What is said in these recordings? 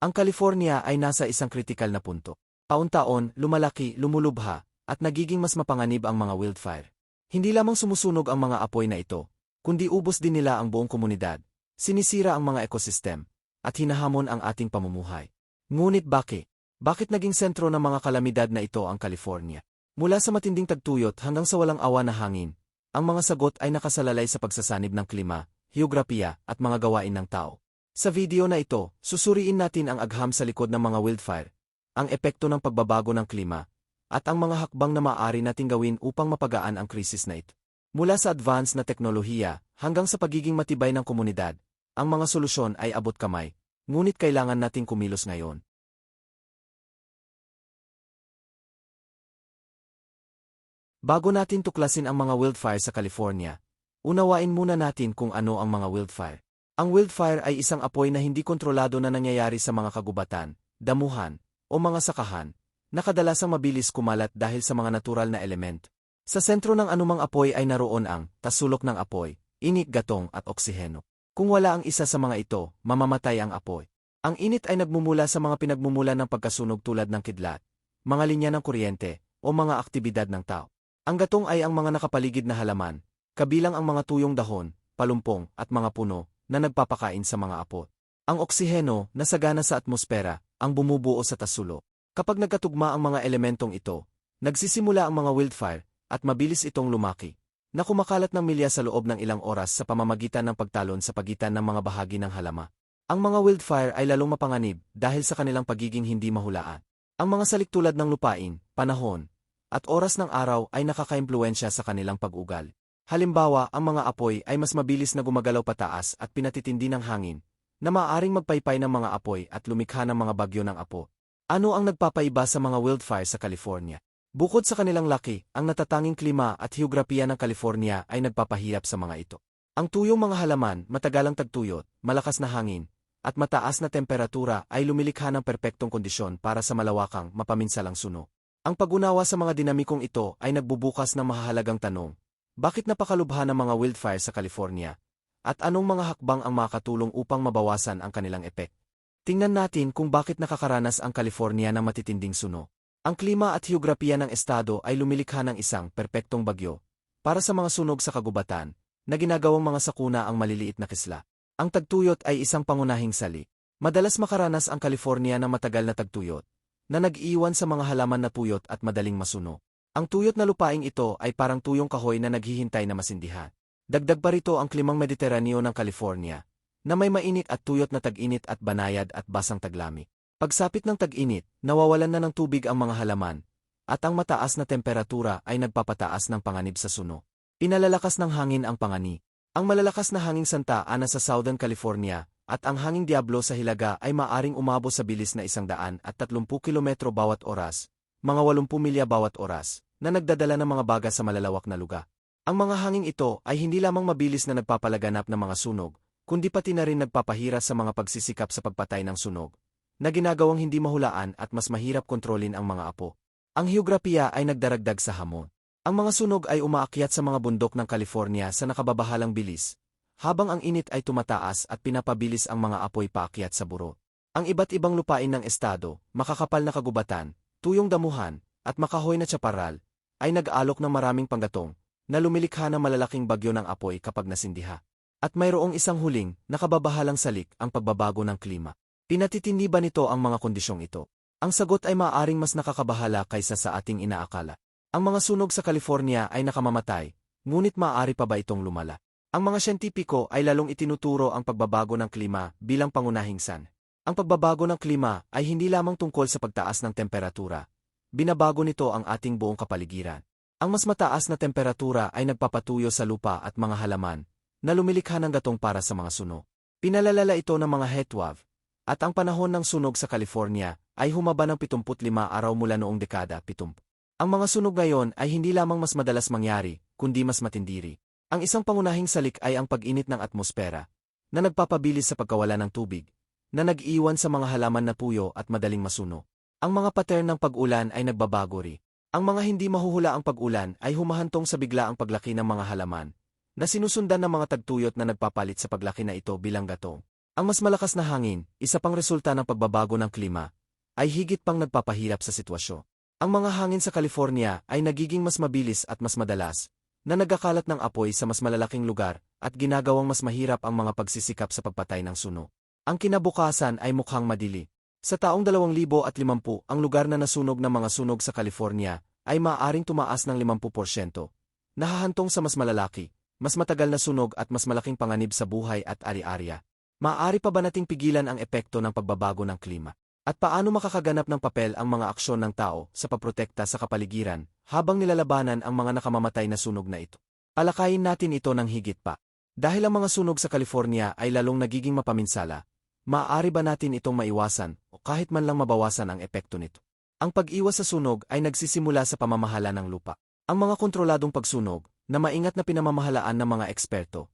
Ang California ay nasa isang kritikal na punto. Taon-taon, lumalaki, lumulubha, at nagiging mas mapanganib ang mga wildfire. Hindi lamang sumusunog ang mga apoy na ito, kundi ubos din nila ang buong komunidad, sinisira ang mga ekosistem, at hinahamon ang ating pamumuhay. Ngunit bakit? Bakit naging sentro ng mga kalamidad na ito ang California? Mula sa matinding tagtuyot hanggang sa walang awa na hangin, ang mga sagot ay nakasalalay sa pagsasanib ng klima, heograpiya, at mga gawain ng tao. Sa video na ito, susuriin natin ang agham sa likod ng mga wildfire, ang epekto ng pagbabago ng klima, at ang mga hakbang na maaari nating gawin upang mapagaan ang krisis na ito. Mula sa advance na teknolohiya hanggang sa pagiging matibay ng komunidad, ang mga solusyon ay abot kamay, ngunit kailangan nating kumilos ngayon. Bago natin tuklasin ang mga wildfire sa California, unawain muna natin kung ano ang mga wildfire. Ang wildfire ay isang apoy na hindi kontrolado na nangyayari sa mga kagubatan, damuhan, o mga sakahan, na kadalasang mabilis kumalat dahil sa mga natural na element. Sa sentro ng anumang apoy ay naroon ang tasulok ng apoy, init gatong at oksiheno. Kung wala ang isa sa mga ito, mamamatay ang apoy. Ang init ay nagmumula sa mga pinagmumula ng pagkasunog tulad ng kidlat, mga linya ng kuryente, o mga aktibidad ng tao. Ang gatong ay ang mga nakapaligid na halaman, kabilang ang mga tuyong dahon, palumpong, at mga puno, na nagpapakain sa mga apot. Ang oksiheno, na sagana sa atmosfera, ang bumubuo sa tasulo. Kapag nagkatugma ang mga elementong ito, nagsisimula ang mga wildfire, at mabilis itong lumaki, na kumakalat ng milya sa loob ng ilang oras sa pamamagitan ng pagtalon sa pagitan ng mga bahagi ng halama. Ang mga wildfire ay lalong mapanganib dahil sa kanilang pagiging hindi mahulaan. Ang mga salik tulad ng lupain, panahon, at oras ng araw ay nakakaimpluensya sa kanilang pag-ugal. Halimbawa, ang mga apoy ay mas mabilis na gumagalaw pataas at pinatitindi ng hangin, na maaaring magpaypay ng mga apoy at lumikha ng mga bagyo ng apo. Ano ang nagpapaiba sa mga wildfire sa California? Bukod sa kanilang laki, ang natatanging klima at heograpiya ng California ay nagpapahirap sa mga ito. Ang tuyong mga halaman, matagalang tagtuyot, malakas na hangin, at mataas na temperatura ay lumilikha ng perpektong kondisyon para sa malawakang, mapaminsalang suno. Ang pag-unawa sa mga dinamikong ito ay nagbubukas ng mahalagang tanong. Bakit napakalubha ng mga wildfire sa California? At anong mga hakbang ang makatulong upang mabawasan ang kanilang epek? Tingnan natin kung bakit nakakaranas ang California ng matitinding suno. Ang klima at heograpiya ng estado ay lumilikha ng isang perpektong bagyo para sa mga sunog sa kagubatan na ginagawang mga sakuna ang maliliit na kisla. Ang tagtuyot ay isang pangunahing sali. Madalas makaranas ang California ng matagal na tagtuyot na nag-iwan sa mga halaman na tuyot at madaling masuno. Ang tuyot na lupaing ito ay parang tuyong kahoy na naghihintay na masindihan. Dagdag pa rito ang klimang Mediteraneo ng California, na may mainit at tuyot na tag-init at banayad at basang taglamig. Pagsapit ng tag-init, nawawalan na ng tubig ang mga halaman, at ang mataas na temperatura ay nagpapataas ng panganib sa suno. Pinalalakas ng hangin ang pangani. Ang malalakas na hanging Santa Ana sa Southern California at ang hanging Diablo sa Hilaga ay maaring umabot sa bilis na isang daan at 30 kilometro bawat oras, mga 80 milya bawat oras, na nagdadala ng mga baga sa malalawak na lugar. Ang mga hanging ito ay hindi lamang mabilis na nagpapalaganap ng mga sunog, kundi pati na rin nagpapahira sa mga pagsisikap sa pagpatay ng sunog, na ginagawang hindi mahulaan at mas mahirap kontrolin ang mga apo. Ang heograpiya ay nagdaragdag sa hamon. Ang mga sunog ay umaakyat sa mga bundok ng California sa nakababahalang bilis, habang ang init ay tumataas at pinapabilis ang mga apoy paakyat sa buro. Ang iba't ibang lupain ng estado, makakapal na kagubatan, tuyong damuhan, at makahoy na tsaparal, ay nag-alok ng maraming panggatong, na lumilikha ng malalaking bagyo ng apoy kapag nasindiha. At mayroong isang huling, nakababahalang salik ang pagbabago ng klima. Pinatitindi ba nito ang mga kondisyong ito? Ang sagot ay maaaring mas nakakabahala kaysa sa ating inaakala. Ang mga sunog sa California ay nakamamatay, ngunit maaari pa ba itong lumala? Ang mga siyentipiko ay lalong itinuturo ang pagbabago ng klima bilang pangunahing san. Ang pagbabago ng klima ay hindi lamang tungkol sa pagtaas ng temperatura. Binabago nito ang ating buong kapaligiran. Ang mas mataas na temperatura ay nagpapatuyo sa lupa at mga halaman, na lumilikha ng gatong para sa mga suno. Pinalalala ito ng mga heatwave, at ang panahon ng sunog sa California ay humaba ng 75 araw mula noong dekada 70. Ang mga sunog ngayon ay hindi lamang mas madalas mangyari, kundi mas matindiri. Ang isang pangunahing salik ay ang pag-init ng atmosfera, na nagpapabilis sa pagkawala ng tubig, na nag-iwan sa mga halaman na puyo at madaling masuno. Ang mga pattern ng pag-ulan ay nagbabago ri. Ang mga hindi mahuhula ang pag-ulan ay humahantong sa biglaang paglaki ng mga halaman, na sinusundan ng mga tagtuyot na nagpapalit sa paglaki na ito bilang gatong. Ang mas malakas na hangin, isa pang resulta ng pagbabago ng klima, ay higit pang nagpapahirap sa sitwasyon. Ang mga hangin sa California ay nagiging mas mabilis at mas madalas, na nagkakalat ng apoy sa mas malalaking lugar at ginagawang mas mahirap ang mga pagsisikap sa pagpatay ng suno. Ang kinabukasan ay mukhang madili. Sa taong 2050, ang lugar na nasunog ng mga sunog sa California ay maaaring tumaas ng 50%, nahahantong sa mas malalaki, mas matagal na sunog at mas malaking panganib sa buhay at ari-arya. Maaari pa ba nating pigilan ang epekto ng pagbabago ng klima? At paano makakaganap ng papel ang mga aksyon ng tao sa paprotekta sa kapaligiran habang nilalabanan ang mga nakamamatay na sunog na ito? Alakayin natin ito ng higit pa. Dahil ang mga sunog sa California ay lalong nagiging mapaminsala, maaari ba natin itong maiwasan o kahit man lang mabawasan ang epekto nito? Ang pag-iwas sa sunog ay nagsisimula sa pamamahala ng lupa. Ang mga kontroladong pagsunog, na maingat na pinamamahalaan ng mga eksperto,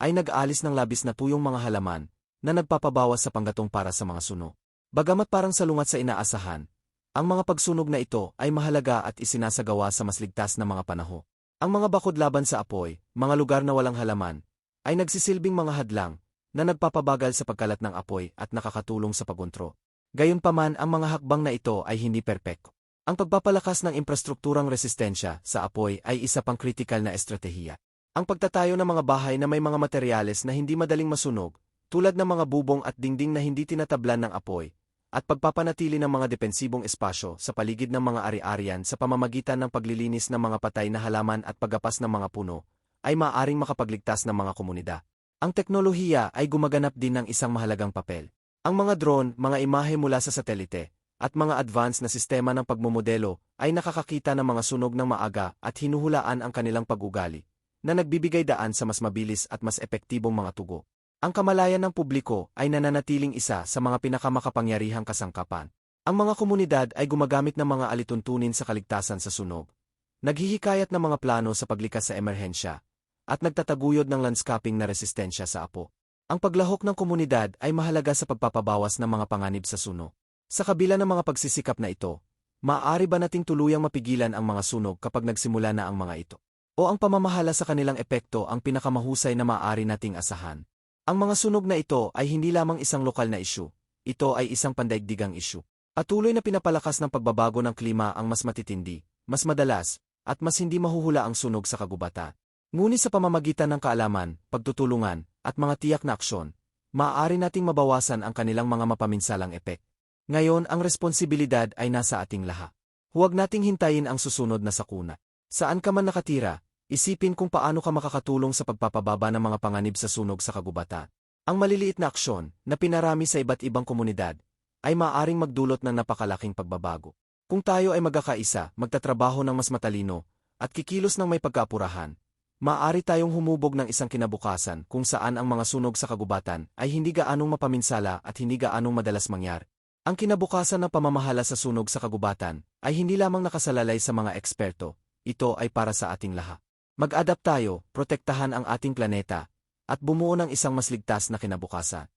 ay nag-aalis ng labis na tuyong mga halaman na nagpapabawas sa panggatong para sa mga sunog. Bagamat parang salungat sa inaasahan, ang mga pagsunog na ito ay mahalaga at isinasagawa sa mas ligtas na mga panaho. Ang mga bakod laban sa apoy, mga lugar na walang halaman, ay nagsisilbing mga hadlang na nagpapabagal sa pagkalat ng apoy at nakakatulong sa paguntro. Gayunpaman ang mga hakbang na ito ay hindi perpekto. Ang pagpapalakas ng infrastrukturang resistensya sa apoy ay isa pang kritikal na estratehiya. Ang pagtatayo ng mga bahay na may mga materyales na hindi madaling masunog, tulad ng mga bubong at dingding na hindi tinatablan ng apoy, at pagpapanatili ng mga depensibong espasyo sa paligid ng mga ari-arian sa pamamagitan ng paglilinis ng mga patay na halaman at paggapas ng mga puno, ay maaring makapagligtas ng mga komunidad. Ang teknolohiya ay gumaganap din ng isang mahalagang papel. Ang mga drone, mga imahe mula sa satelite, at mga advanced na sistema ng pagmumodelo ay nakakakita ng mga sunog ng maaga at hinuhulaan ang kanilang pag-ugali na nagbibigay daan sa mas mabilis at mas epektibong mga tugo. Ang kamalayan ng publiko ay nananatiling isa sa mga pinakamakapangyarihang kasangkapan. Ang mga komunidad ay gumagamit ng mga alituntunin sa kaligtasan sa sunog. Naghihikayat ng mga plano sa paglikas sa emerhensya at nagtataguyod ng landscaping na resistensya sa apo. Ang paglahok ng komunidad ay mahalaga sa pagpapabawas ng mga panganib sa sunog. Sa kabila ng mga pagsisikap na ito, maaari ba nating tuluyang mapigilan ang mga sunog kapag nagsimula na ang mga ito? o ang pamamahala sa kanilang epekto ang pinakamahusay na maaari nating asahan. Ang mga sunog na ito ay hindi lamang isang lokal na isyu, ito ay isang pandaigdigang isyu. Patuloy na pinapalakas ng pagbabago ng klima ang mas matitindi, mas madalas, at mas hindi mahuhula ang sunog sa kagubatan. Ngunit sa pamamagitan ng kaalaman, pagtutulungan, at mga tiyak na aksyon, maaari nating mabawasan ang kanilang mga mapaminsalang epek. Ngayon ang responsibilidad ay nasa ating lahat. Huwag nating hintayin ang susunod na sakuna. Saan ka man nakatira, Isipin kung paano ka makakatulong sa pagpapababa ng mga panganib sa sunog sa kagubatan. Ang maliliit na aksyon na pinarami sa iba't ibang komunidad ay maaaring magdulot ng napakalaking pagbabago. Kung tayo ay magkakaisa, magtatrabaho ng mas matalino, at kikilos ng may pagkaapurahan, maaari tayong humubog ng isang kinabukasan kung saan ang mga sunog sa kagubatan ay hindi gaanong mapaminsala at hindi gaanong madalas mangyari. Ang kinabukasan ng pamamahala sa sunog sa kagubatan ay hindi lamang nakasalalay sa mga eksperto, ito ay para sa ating lahat. Mag-adapt tayo, protektahan ang ating planeta, at bumuo ng isang mas ligtas na kinabukasan.